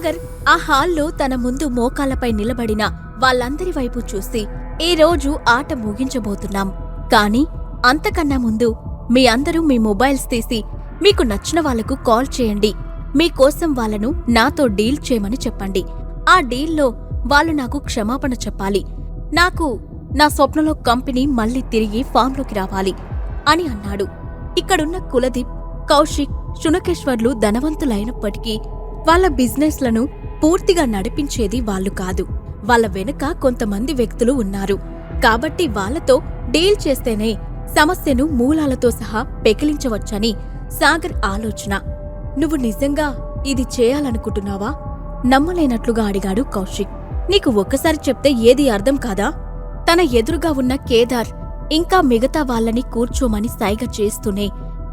సాగర్ ఆ హాల్లో తన ముందు మోకాలపై నిలబడిన వాళ్ళందరి వైపు చూసి ఈరోజు ఆట ముగించబోతున్నాం. కానీ అంతకన్నా ముందు మీ అందరూ మీ మొబైల్స్ తీసి మీకు నచ్చిన వాళ్ళకు కాల్ చేయండి. మీకోసం వాళ్ళను నాతో డీల్ చేయమని చెప్పండి. ఆ డీల్లో వాళ్ళు నాకు క్షమాపణ చెప్పాలి. నాకు నా స్వప్నలో కంపెనీ మళ్ళీ తిరిగి ఫామ్లోకి రావాలి అని అన్నాడు. ఇక్కడున్న కులదీప్ కౌశిక్ శునకేశ్వర్లు ధనవంతులైనప్పటికీ వాళ్ళ బిజినెస్లను పూర్తిగా నడిపించేది వాళ్ళు కాదు. వాళ్ళ వెనుక కొంతమంది వ్యక్తులు ఉన్నారు. కాబట్టి వాళ్ళతో డీల్ చేస్తేనే సమస్యను మూలాలతో సహా పెకిలించవచ్చని సాగర్ ఆలోచన. నువ్వు నిజంగా ఇది చేయాలనుకుంటున్నావా? నమ్మలేనట్లుగా అడిగాడు కౌశిక్. నీకు ఒక్కసారి చెప్తే ఏది అర్థం కాదా? తన ఎదురుగా ఉన్న కేదార్ ఇంకా మిగతా వాళ్ళని కూర్చోమని సైగ చేస్తూనే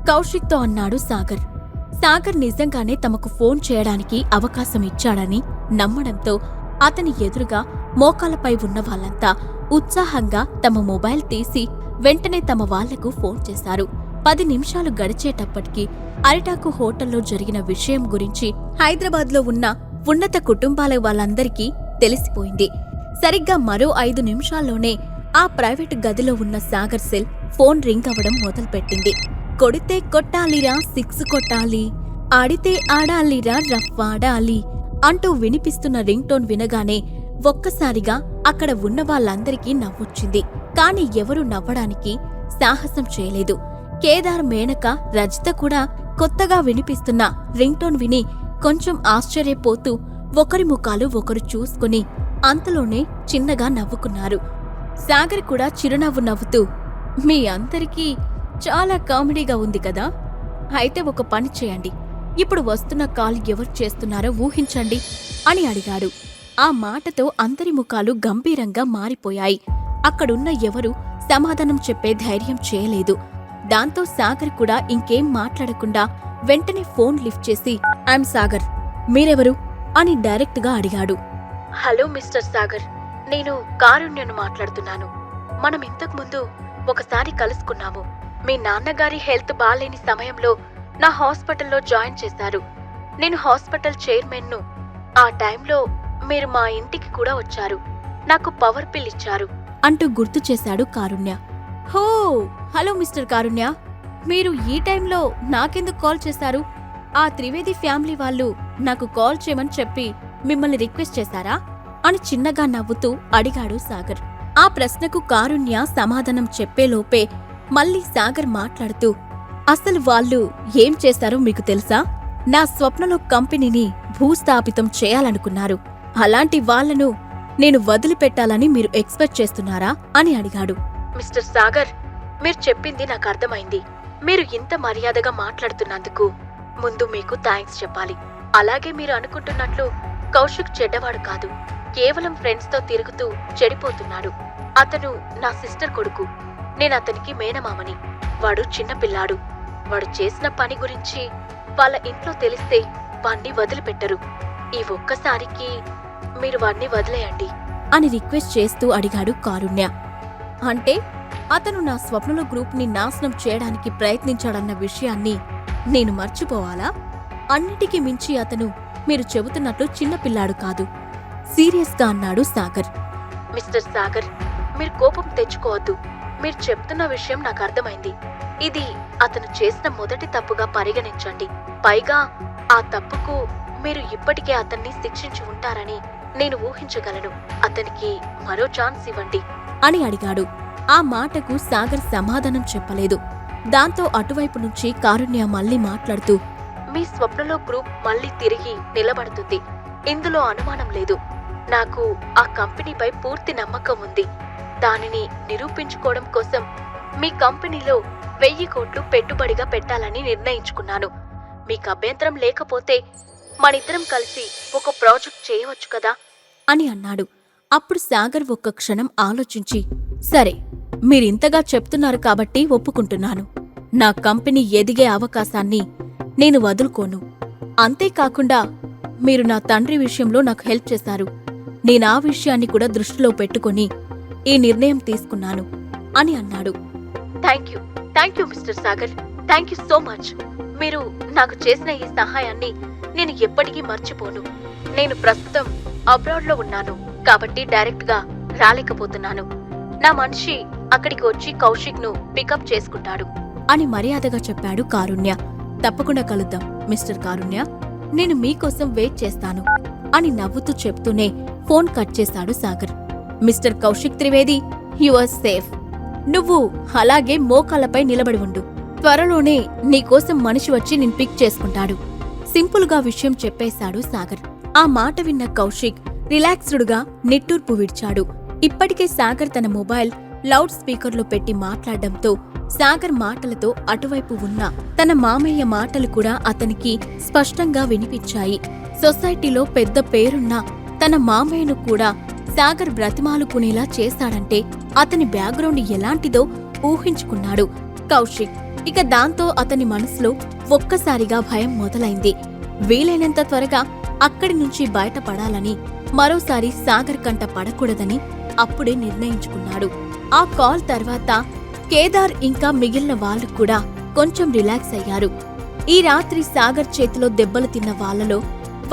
కౌశిక్తో అన్నాడు సాగర్. సాగర్ నిజంగానే తమకు ఫోన్ చేయడానికి అవకాశం ఇచ్చాడని నమ్మడంతో అతని ఎదురుగా మోకాలపై ఉన్న వాళ్ళంతా ఉత్సాహంగా తమ మొబైల్ తీసి వెంటనే తమ వాళ్ళకు ఫోన్ చేశారు. పది నిమిషాలు గడిచేటప్పటికి అరిటాకు హోటల్లో జరిగిన విషయం గురించి హైదరాబాద్లో ఉన్న ఉన్నత కుటుంబాల వాళ్ళందరికీ తెలిసిపోయింది. సరిగ్గా మరో ఐదు నిమిషాల్లోనే ఆ ప్రైవేట్ గదిలో ఉన్న సాగర్ సెల్ ఫోన్ రింగ్ అవ్వడం మొదలుపెట్టింది. కొడితే కొట్టాలిరా సిక్స్ కొట్టాలి. ఆడితే ఆడాలిరా రఫ్ ఆడాలి అంటూ వినిపిస్తున్న రింగ్ టోన్ వినగానే ఒక్కసారిగా అక్కడ ఉన్న వాళ్ళందరికీ నవ్వొచ్చింది. కాని ఎవరూ నవ్వడానికి సాహసం చేయలేదు. కేదార్ మేనక రజిత కూడా కొత్తగా వినిపిస్తున్న రింగ్ టోన్ విని కొంచెం ఆశ్చర్యపోతూ ఒకరి ముఖాలు ఒకరు చూసుకుని అంతలోనే చిన్నగా నవ్వుకున్నారు. సాగర్ కూడా చిరునవ్వు నవ్వుతూ మీ అందరికీ చాలా కామెడీగా ఉంది కదా? అయితే ఒక పని చేయండి. ఇప్పుడు వస్తున్న కాల్ ఎవరు చేస్తున్నారో ఊహించండి అని అడిగాడు. ఆ మాటతో అందరి ముఖాలు గంభీరంగా మారిపోయాయి. అక్కడున్న ఎవరు సమాధానం చెప్పే ధైర్యం చేయలేదు. దాంతో సాగర్ కూడా ఇంకేం మాట్లాడకుండా వెంటనే ఫోన్ లిఫ్ట్ చేసి ఐమ్ సాగర్ మీరెవరు? అని డైరెక్ట్గా అడిగాడు. హలో మిస్టర్ సాగర్ నేను కారుణ్యను మాట్లాడుతున్నాను. మనం ఇంతకు ముందు ఒకసారి కలుసుకున్నాము. మీ నాన్నగారి హెల్త్ బాలేని సమయంలో నా హాస్పిటల్లో జాయిన్ చేశారు. నేను హాస్పిటల్ చైర్మన్ను. ఆ టైంలో మీరు మా ఇంటికి కూడా వచ్చారు. నాకు పవర్ బిల్ ఇచ్చారు. అంటూ గుర్తు చేశాడు కారుణ్య. హో! Hello mister Karunya. మీరు ఈ టైంలో నాకెందుకు కాల్ చేశారు? ఆ త్రివేది ఫ్యామిలీ వాళ్ళు నాకు కాల్ చేయమని చెప్పి మిమ్మల్ని రిక్వెస్ట్ చేశారా? అని చిన్నగా నవ్వుతూ అడిగాడు సాగర్. ఆ ప్రశ్నకు కారుణ్య సమాధానం చెప్పేలోపే మళ్ళీ సాగర్ మాట్లాడుతూ అసలు వాళ్ళు ఏం చేశారో మీకు తెలుసా? నా స్వప్నలో కంపెనీని భూస్థాపితం చేయాలనుకున్నారు. అలాంటి వాళ్ళను నేను వదిలిపెట్టాలని మీరు ఎక్స్పెక్ట్ చేస్తున్నారా? అని అడిగాడు. మిస్టర్ సాగర్ మీరు చెప్పింది నాకు అర్థమైంది. మీరు ఇంత మర్యాదగా మాట్లాడుతున్నందుకు ముందు మీకు థ్యాంక్స్ చెప్పాలి. అలాగే మీరు అనుకుంటున్నట్లు కౌశిక్ చెడ్డవాడు కాదు. కేవలం ఫ్రెండ్స్తో తిరుగుతూ చెడిపోతున్నాడు. అతను నా సిస్టర్ కొడుకు. నేను అతనికి మేనమామని. వాడు చిన్న పిల్లాడు. వాడు చేసిన పని గురించి వాళ్ళ ఇంట్లో తెలిస్తే వాణ్ణి వదిలిపెట్టరు. ఈ ఒక్కసారికి మీరు వాణ్ణి వదిలేయండి. అని రిక్వెస్ట్ చేస్తూ అడిగాడు కారుణ్య. అంటే అతను నా స్వప్నలో గ్రూప్ని నాశనం చేయడానికి ప్రయత్నించాడన్న విషయాన్ని నేను మర్చిపోవాలా? అన్నిటికీ మించి అతను మీరు చెబుతున్నట్లు చిన్నపిల్లాడు కాదు. సీరియస్గా అన్నాడు సాగర్. మిస్టర్ సాగర్ మీరు కోపం తెచ్చుకోవద్దు. మీరు చెప్తున్న విషయం నాకు అర్థమైంది. ఇది అతను చేసిన మొదటి తప్పుగా పరిగణించండి. పైగా ఆ తప్పుకు మీరు ఇప్పటికే అతన్ని శిక్షించి ఉంటారని నేను ఊహించగలను. అతనికి మరో ఛాన్స్ ఇవ్వండి. అని అడిగాడు. ఆ మాటకు సాగర్ సమాధానం చెప్పలేదు. దాంతో అటువైపు నుంచి కారుణ్య మళ్ళీ మాట్లాడుతూ మీ స్వప్నలో గ్రూప్ మళ్ళీ తిరిగి నిలబడుతుంది. ఇందులో అనుమానం లేదు. నాకు ఆ కంపెనీపై పూర్తి నమ్మకం ఉంది. దానిని నిరూపించుకోవడం కోసం మీ కంపెనీలో వెయ్యి కోట్లు పెట్టుబడిగా పెట్టాలని నిర్ణయించుకున్నాను. మీకు అభ్యంతరం లేకపోతే మనిద్దరం కలిసి ఒక ప్రాజెక్ట్ చేయవచ్చు కదా? అని అన్నాడు. అప్పుడు సాగర్ ఒక్క క్షణం ఆలోచించి సరే మీరింతగా చెప్తున్నారు కాబట్టి ఒప్పుకుంటున్నాను. నా కంపెనీ ఎదిగే అవకాశాన్ని నేను వదులుకోను. అంతేకాకుండా మీరు నా తండ్రి విషయంలో నాకు హెల్ప్ చేశారు. నేనా విషయాన్ని కూడా దృష్టిలో పెట్టుకొని ఈ నిర్ణయం తీసుకున్నాను అని అన్నాడు. Thank you. Thank you mister Sagar. Thank you so much. మీరు నాకు చేసిన ఈ సహాయాన్ని నేను ఎప్పటికీ మర్చిపోను. నేను ప్రస్తుతం అబ్రాడ్లో ఉన్నాను కాబట్టి డైరెక్ట్గా రాలేకపోతున్నాను. నా మనిషి అక్కడికి వచ్చి కౌశిక్ను పికప్ చేసుకుంటాడు. అని మర్యాదగా చెప్పాడు కారుణ్య. తప్పకుండా కలుద్దాం మిస్టర్ కారుణ్య. నేను మీకోసం వెయిట్ చేస్తాను అని నవ్వుతూ చెప్తూనే ఫోన్ కట్ చేశాడు Sagar. Mister Kaushik Trivedi you're safe నువ్వు అలాగే మోకాలపై నిలబడి ఉండు. త్వరలోనే నీకోసం మనిషి వచ్చి నేను పిక్ చేసుకుంటాడు. సింపుల్గా విషయం చెప్పేశాడు సాగర్. ఆ మాట విన్న కౌశిక్ రిలాక్స్డ్గా నిట్టూర్పు విడిచాడు. ఇప్పటికే సాగర్ తన మొబైల్ లౌడ్ స్పీకర్లో పెట్టి మాట్లాడడంతో సాగర్ మాటలతో అటువైపు ఉన్న తన మామయ్య మాటలు కూడా అతనికి స్పష్టంగా వినిపించాయి. సొసైటీలో పెద్ద పేరున్న తన మామయ్యను కూడా సాగర్ బ్రతిమాలుకునేలా చేశాడంటే అతని బ్యాక్గ్రౌండ్ ఎలాంటిదో ఊహించుకున్నాడు కౌశిక్. ఇక దాంతో అతని మనసులో ఒక్కసారిగా భయం మొదలైంది. వీలైనంత త్వరగా అక్కడి నుంచి బయటపడాలని మరోసారి సాగర్ కంట పడకూడదని అప్పుడే నిర్ణయించుకున్నాడు. ఆ కాల్ తర్వాత కేదార్ ఇంకా మిగిలిన వాళ్ళు కూడా కొంచెం రిలాక్స్ అయ్యారు. ఈ రాత్రి సాగర్ చేతిలో దెబ్బలు తిన్న వాళ్ళలో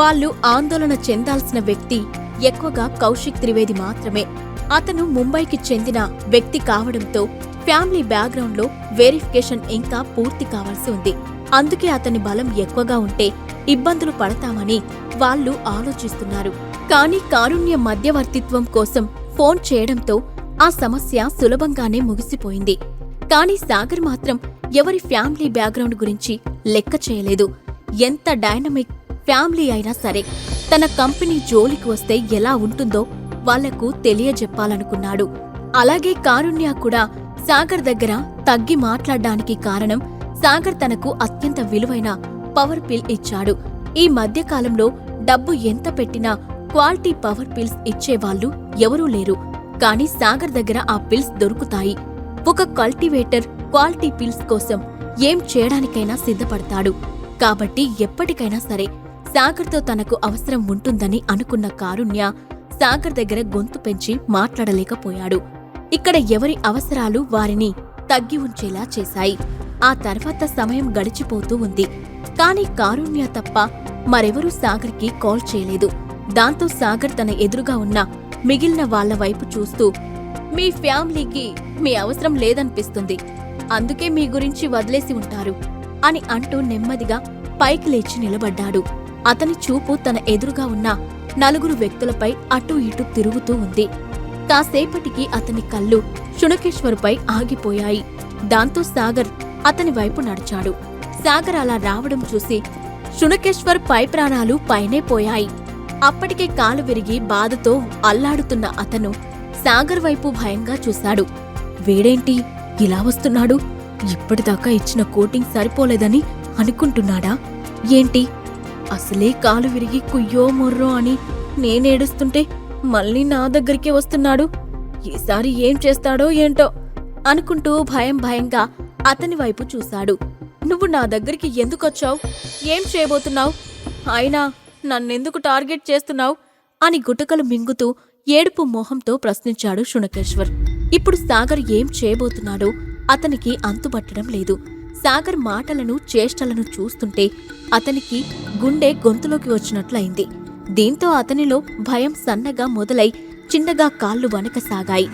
వాళ్ళు ఆందోళన చెందాల్సిన వ్యక్తి ఎక్కువగా కౌశిక్ త్రివేది మాత్రమే. అతను ముంబైకి చెందిన వ్యక్తి కావడంతో ఫ్యామిలీ బ్యాక్గ్రౌండ్లో వెరిఫికేషన్ ఇంకా పూర్తి కావాల్సి ఉంది. అందుకే అతని బలం ఎక్కువగా ఉంటే ఇబ్బందులు పడతామని వాళ్ళు ఆలోచిస్తున్నారు. కానీ కారుణ్య మధ్యవర్తిత్వం కోసం ఫోన్ చేయడంతో ఆ సమస్య సులభంగానే ముగిసిపోయింది. కానీ సాగర్ మాత్రం ఎవరి ఫ్యామిలీ బ్యాక్గ్రౌండ్ గురించి లెక్క చేయలేదు. ఎంత డైనమిక్ ఫ్యామిలీ అయినా సరే. తన కంపెనీ జోలికి వస్తే ఎలా ఉంటుందో వాళ్ళకు తెలియజెప్పాలనుకున్నాడు. అలాగే కారుణ్య కూడా సాగర్ దగ్గర తగ్గి మాట్లాడడానికి కారణం సాగర్ తనకు అత్యంత విలువైన పవర్ పిల్ ఇచ్చాడు. ఈ మధ్యకాలంలో డబ్బు ఎంత పెట్టినా క్వాలిటీ పవర్ పిల్స్ ఇచ్చేవాళ్ళు ఎవరూ లేరు. కాని సాగర్ దగ్గర ఆ పిల్స్ దొరుకుతాయి. ఒక కల్టివేటర్ క్వాలిటీ పిల్స్ కోసం ఏం చేయడానికైనా సిద్ధపడతాడు. కాబట్టి ఎప్పటికైనా సరే సాగర్తో తనకు అవసరం ఉంటుందని అనుకున్న కారుణ్య సాగర్ దగ్గర గొంతు పెంచి మాట్లాడలేకపోయాడు. ఇక్కడ ఎవరి అవసరాలు వారిని తగ్గి ఉంచేలా చేశాయి. ఆ తర్వాత సమయం గడిచిపోతూ ఉంది. కాని కారుణ్య తప్ప మరెవరూ సాగర్కి కాల్ చేయలేదు. దాంతో సాగర్ తన ఎదురుగా ఉన్న మిగిలిన వాళ్ళ వైపు చూస్తూ మీ ఫ్యామిలీకి మీ అవసరం లేదనిపిస్తుంది. అందుకే మీ గురించి వదిలేసి ఉంటారు అని అంటూ నెమ్మదిగా పైకి లేచి నిలబడ్డాడు. అతని చూపు తన ఎదురుగా ఉన్న నలుగురు వ్యక్తులపై అటూ ఇటూ తిరుగుతూ ఉంది. కాసేపటికి అతని కళ్ళు శునకేశ్వరుపై ఆగిపోయాయి. దాంతో సాగర్ అతని వైపు నడిచాడు. సాగర్ అలా రావడం చూసి శునకేశ్వర్ పై ప్రాణాలు పైనే పోయాయి. అప్పటికే కాలు విరిగి బాధతో అల్లాడుతున్న అతను సాగర్ వైపు భయంగా చూశాడు. వేడేంటి? ఇలా వస్తున్నాడు? ఇప్పటిదాకా ఇచ్చిన కోటింగ్ సరిపోలేదని అనుకుంటున్నాడా? ఏంటి? అసలే కాలు విరిగి కుయ్యో మొర్రో అని నేనేడుస్తుంటే మళ్ళీ నా దగ్గరికే వస్తున్నాడు. ఈసారి ఏం చేస్తాడో ఏంటో అనుకుంటూ భయం భయంగా అతని వైపు చూశాడు. నువ్వు నా దగ్గరికి ఎందుకొచ్చావు? ఏం చేయబోతున్నావు? అయినా నన్నెందుకు టార్గెట్ చేస్తున్నావు? అని గుటకలు మింగుతూ ఏడుపు మొహంతో ప్రశ్నించాడు శునకేశ్వర్. ఇప్పుడు సాగర్ ఏం చేయబోతున్నాడో అతనికి అంతుపట్టడం లేదు. సాగర్ మాటలను చేష్టలను చూస్తుంటే అతనికి గుండె గొంతులోకి వచ్చినట్లయింది. దీంతో అతనిలో భయం సన్నగా మొదలై చిన్నగా కాళ్ళు వనకసాగాయి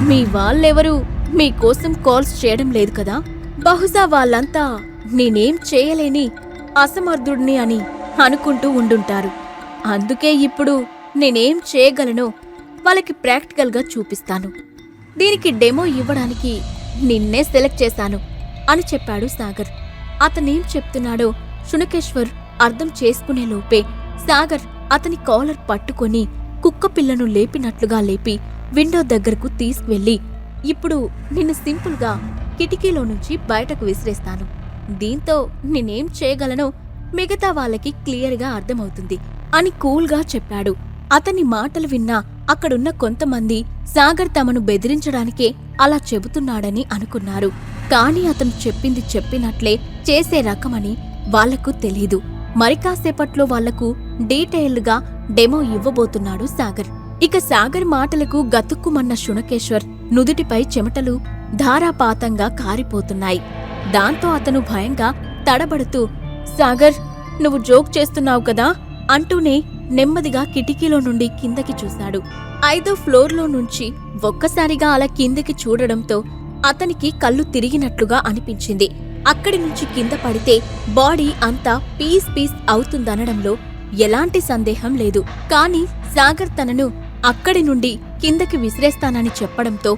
మీ వాళ్ళెవరూ? మీకోసం కాల్స్ చేయడం లేదు కదా? బహుశా వాళ్ళంతా నేనేం చేయలేని అసమర్థుడిని అని అనుకుంటూ ఉండుంటారు. అందుకే ఇప్పుడు నేనేం చేయగలనో? వాళ్ళకి ప్రాక్టికల్గా చూపిస్తాను. దీనికి డెమో ఇవ్వడానికి నిన్నే సెలెక్ట్ చేశాను. అని చెప్పాడు సాగర్. అతనేం చెప్తున్నాడో శునకేశ్వర్ అర్థం చేసుకునే లోపే సాగర్ అతని కాలర్ పట్టుకొని కుక్క పిల్లను లేపినట్లుగా లేపి విండో దగ్గరకు తీసుకువెళ్ళి ఇప్పుడు నిన్ను సింపుల్గా కిటికీలో నుంచి బయటకు విసిరేస్తాను. దీంతో నేనేం చేయగలనో? మిగతా వాళ్ళకి క్లియర్గా అర్థమవుతుంది అని కూల్గా చెప్పాడు. అతని మాటలు విన్నా అక్కడున్న కొంతమంది సాగర్ తమను బెదిరించడానికే అలా చెబుతున్నాడని అనుకున్నారు. కానీ అతను చెప్పింది చెప్పినట్లే చేసే రకమని వాళ్ళకు తెలీదు. మరి కాసేపట్లో వాళ్ళకు డీటెయిల్గా డెమో ఇవ్వబోతున్నాడు సాగర్. ఇక సాగర్ మాటలకు గతుక్కుమన్న శునకేశ్వర్ నుదుటిపై చెమటలు ధారాపాతంగా కారిపోతున్నాయి. దాంతో అతను భయంగా తడబడుతూ సాగర్ నువ్వు జోక్ చేస్తున్నావు కదా? అంటూనే నెమ్మదిగా కిటికీలో నుండి కిందకి చూశాడు. ఐదో ఫ్లోర్లో నుంచి ఒక్కసారిగా అలా కిందకి చూడడంతో అతనికి కళ్ళు తిరిగినట్లుగా అనిపించింది. అక్కడి నుంచి కింద పడితే బాడీ అంతా పీస్ పీస్ అవుతుందనడంలో ఎలాంటి సందేహం లేదు. కాని సాగర్ తనను అక్కడి నుండి కిందకి విసిరేస్తానని చెప్పడంతో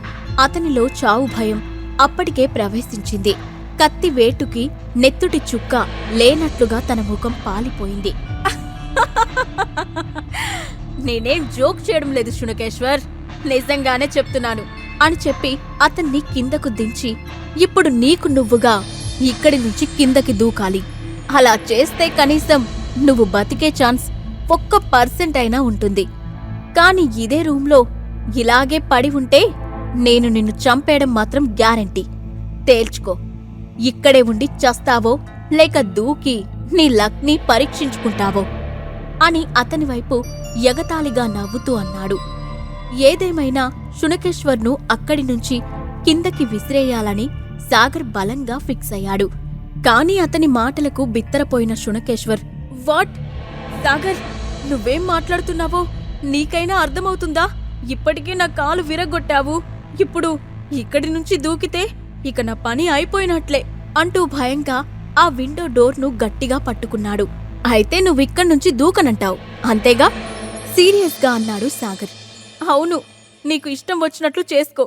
అతనిలో చావు భయం అప్పటికే ప్రవేశించింది. కత్తి వేటుకి నెత్తుటి చుక్క లేనట్లుగా తన ముఖం పాలిపోయింది. నేనేం జోక్ చేయడం లేదు శునకేశ్వర్ నిజంగానే చెప్తున్నాను. అని చెప్పి అతన్ని కిందకు దించి ఇప్పుడు నీకు నువ్వుగా ఇక్కడి నుంచి కిందకి దూకాలి. అలా చేస్తే కనీసం నువ్వు బతికే ఛాన్స్ ఒక్క పర్సెంట్ అయినా ఉంటుంది. కాని ఇదే రూంలో ఇలాగే పడి ఉంటే నేను నిన్ను చంపేయడం మాత్రం గ్యారంటీ. తేల్చుకో ఇక్కడే ఉండి చస్తావో లేక దూకి నీ లక్ని పరీక్షించుకుంటావో? అని అతని వైపు ఎగతాళిగా నవ్వుతూ అన్నాడు. ఏదేమైనా శునకేశ్వర్ను అక్కడి నుంచి కిందకి విసిరేయాలని సాగర్ బలంగా ఫిక్స్ అయ్యాడు. కాని అతని మాటలకు బిత్తరపోయిన శునకేశ్వర్ వాట్? సాగర్ నువ్వేం మాట్లాడుతున్నావో? నీకైనా అర్థమవుతుందా? ఇప్పటికే నా కాలు విరగొట్టావు ఇప్పుడు ఇక్కడి నుంచి దూకితే ఇక నా పని అయిపోయినట్లే అంటూ భయంగా ఆ విండో డోర్ను గట్టిగా పట్టుకున్నాడు. అయితే నువ్విక్కడి నుంచి దూకనంటావు. అంతేగా? సీరియస్గా అన్నాడు సాగర్. అవును నీకు ఇష్టం వచ్చినట్లు చేసుకో.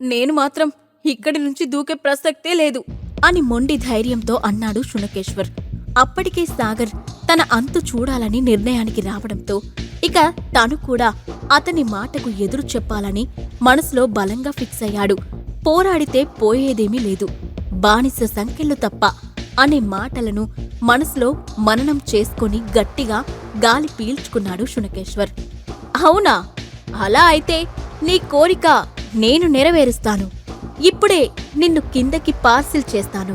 నేను మాత్రం ఇక్కడి నుంచి దూకే ప్రసక్తే లేదు అని మొండి ధైర్యంతో అన్నాడు శునకేశ్వర్. అప్పటికే సాగర్ తన అంతు చూడాలని నిర్ణయానికి రావడంతో ఇక తను కూడా అతని మాటకు ఎదురు చెప్పాలని మనసులో బలంగా ఫిక్స్ అయ్యాడు. పోరాడితే పోయేదేమీ లేదు. బానిస సంఖ్యలు తప్ప అనే మాటలను మనసులో మననం చేసుకొని గట్టిగా గాలి పీల్చుకున్నాడు శునకేశ్వర్. అవునా? అలా అయితే నీ కోరిక నేను నెరవేరుస్తాను. ఇప్పుడే నిన్ను కిందకి పార్సిల్ చేస్తాను.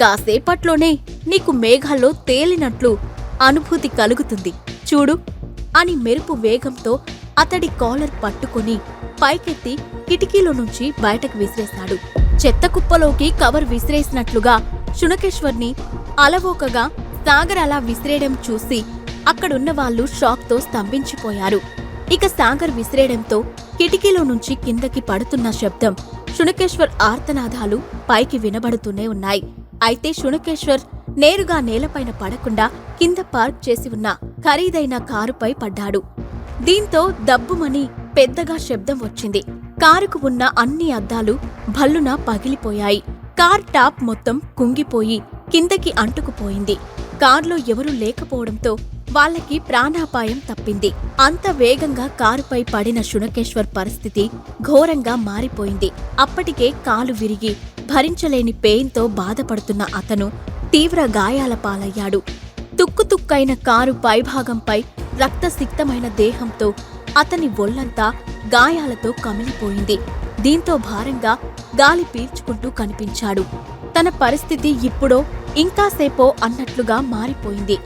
కాసేపట్లోనే నీకు మేఘాల్లో తేలినట్లు అనుభూతి కలుగుతుంది. చూడు అని మెరుపు వేగంతో అతడి కాలర్ పట్టుకొని పైకెత్తి కిటికీలో నుంచి బయటకు విసిరేశాడు చెత్త కుప్పలోకి కవర్ విసిరేసినట్లుగా శునకేశ్వర్ని అలవోకగా సాగర్ అలా విసిరేయడం చూసి అక్కడున్న వాళ్ళు షాక్తో స్తంభించిపోయారు. ఇక సాగర్ విసిరేయడంతో కిటికీలో నుంచి కిందకి పడుతున్న శబ్దం శునకేశ్వర్ ఆర్తనాదాలు పైకి వినబడుతూనే ఉన్నాయి. అయితే శునకేశ్వర్ నేరుగా నేలపైన పడకుండా కింద పార్క్ చేసి ఉన్న ఖరీదైన కారుపై పడ్డాడు. దీంతో దబ్బుమని పెద్దగా శబ్దం వచ్చింది. కారుకు ఉన్న అన్ని అద్దాలు భల్లున పగిలిపోయాయి. కార్ టాప్ మొత్తం కుంగిపోయి కిందకి అంటుకుపోయింది. కార్లో ఎవరూ లేకపోవడంతో వాళ్ళకి ప్రాణాపాయం తప్పింది. అంత వేగంగా కారుపై పడిన శునకేశ్వర్ పరిస్థితి ఘోరంగా మారిపోయింది. అప్పటికే కాలు విరిగి భరించలేని పెయిన్తో బాధపడుతున్న అతను తీవ్ర గాయాల పాలయ్యాడు. తుక్కుతుక్కైన కారు పైభాగంపై రక్తసిక్తమైన దేహంతో అతని ఒళ్ళంతా గాయాలతో కమిలిపోయింది. దీంతో భారంగా గాలి పీల్చుకుంటూ కనిపించాడు. తన పరిస్థితి ఇప్పుడో ఇంకాసేపో అన్నట్లుగా మారిపోయింది.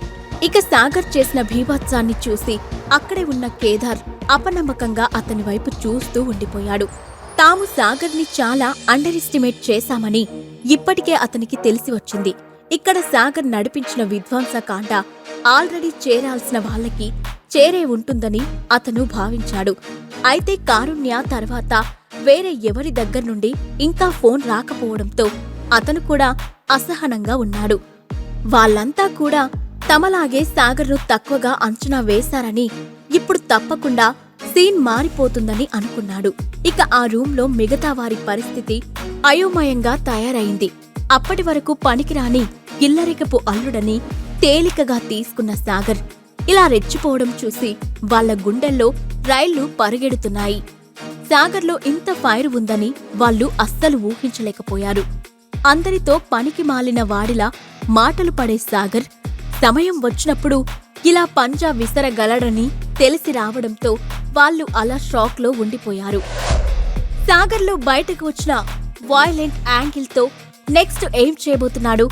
ఇక సాగర్ చేసిన భీభత్సాన్ని చూసి అక్కడే ఉన్న కేదార్ అపనమ్మకంగా అతని వైపు చూస్తూ ఉండిపోయాడు. తాము సాగర్ని చాలా అండర్ ఎస్టిమేట్ చేశామని ఇప్పటికే అతనికి తెలిసి వచ్చింది. ఇక్కడ సాగర్ నడిపించిన విధ్వంసకాండ ఆల్రెడీ చేరాల్సిన వాళ్ళకి చేరే ఉంటుందని అతను భావించాడు. అయితే కారుణ్య తర్వాత వేరే ఎవరి దగ్గర నుండి ఇంకా ఫోన్ రాకపోవడంతో అతను కూడా అసహనంగా ఉన్నాడు. వాళ్ళంతా కూడా తమలాగే సాగర్ను తక్కువగా అంచనా వేశారని ఇప్పుడు తప్పకుండా సీన్ మారిపోతుందని అనుకున్నాడు. ఇక ఆ రూంలో మిగతా వారి పరిస్థితి అయోమయంగా తయారైంది. అప్పటి వరకు పనికిరాని ఇల్లరికపు అల్లుడని తేలికగా తీసుకున్న సాగర్ ఇలా రెచ్చిపోవడం చూసి వాళ్ళ గుండెల్లో రైళ్ళు పరిగెడుతున్నాయి. సాగర్లో ఇంత ఫైర్ ఉందని వాళ్ళు అస్సలు ఊహించలేకపోయారు. అందరితో పనికి మాలిన వాడిలా మాటలు పడే సాగర్ సమయం వచ్చినప్పుడు ఇలా పంజా విసరగలడని తెలిసి రావడంతో వాళ్ళు అలా షాక్లో ఉండిపోయారు. సాగర్లో బయటకు వచ్చిన వాయిలెంట్ యాంగిల్తో నెక్స్ట్ ఏం చేయబోతున్నాడు?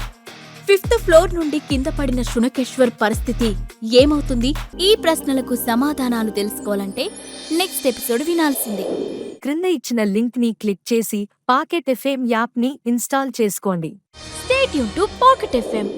ఫిఫ్త్ ఫ్లోర్ నుండి కింద పడిన శునకేశ్వర్ పరిస్థితి ఏమవుతుంది? ఈ ప్రశ్నలకు సమాధానాలు తెలుసుకోవాలంటే నెక్స్ట్ ఎపిసోడ్ వినాల్సిందే. క్రింద ఇచ్చిన లింక్ని క్లిక్ చేసి పాకెట్ ఎఫ్ఎం యాప్ని ఇన్స్టాల్ చేసుకోండి. స్టేట్ యూన్ టు పాకెట్ ఎఫ్ఎం.